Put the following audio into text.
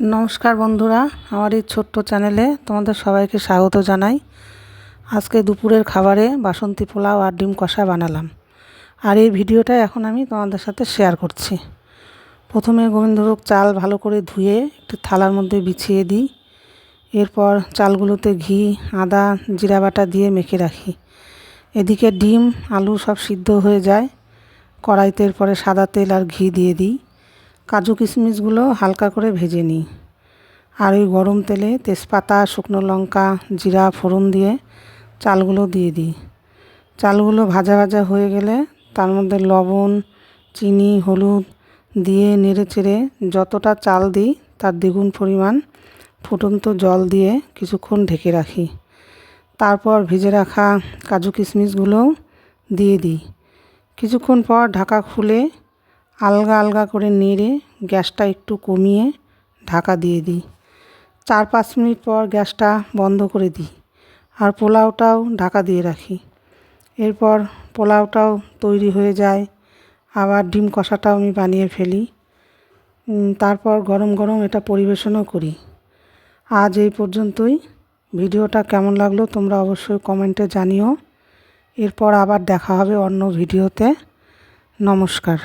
নমস্কার বন্ধুরা, আমার এই ছোট্ট চ্যানেলে তোমাদের সবাইকে স্বাগত জানাই। আজকে দুপুরের খাবারে বাসন্তী পোলাও আর ডিম কষা বানালাম। আর এই ভিডিওটা এখন আমি তোমাদের সাথে শেয়ার করছি। প্রথমে গোবিন্দভোগ চাল ভালো করে ধুয়ে একটি থালার মধ্যে বিছিয়ে দিই। এরপর চালগুলোতে ঘি, আদা, জিরা বাটা দিয়ে মেখে রাখি। এদিকে ডিম, আলু সব সিদ্ধ হয়ে যায়। কড়াইতে এরপরে সাদা তেল আর ঘি দিয়ে দিই। কাজু কিশমিশগুলো হালকা করে ভেজে নিই। আর ওই গরম তেলে তেজপাতা, শুকনো লঙ্কা, জিরা, ফোড়ন দিয়ে চালগুলো দিয়ে দিই। চালগুলো ভাজা ভাজা হয়ে গেলে তার মধ্যে লবণ, চিনি, হলুদ দিয়ে নেড়ে চেড়ে যতটা চাল দিই তার দ্বিগুণ পরিমাণ ফুটন্ত জল দিয়ে কিছুক্ষণ ঢেকে রাখি। তারপর ভেজে রাখা কাজু কিশমিশগুলোও দিয়ে দিই। কিছুক্ষণ পর ঢাকা খুলে আলগা আলগা করে নেড়ে গ্যাসটা একটু কমিয়ে ঢাকা দিয়ে দিই। চার পাঁচ মিনিট পর গ্যাসটা বন্ধ করে দিই আর পোলাওটাও ঢাকা দিয়ে রাখি। এরপর পোলাওটাও তৈরি হয়ে যায়, আবার ডিম কষাটাও আমি বানিয়ে ফেলি। তারপর গরম গরম এটা পরিবেশনও করি। আজ এই পর্যন্তই। ভিডিওটা কেমন লাগল তোমরা অবশ্যই কমেন্টে জানিও। এরপর আবার দেখা হবে অন্য ভিডিওতে। নমস্কার।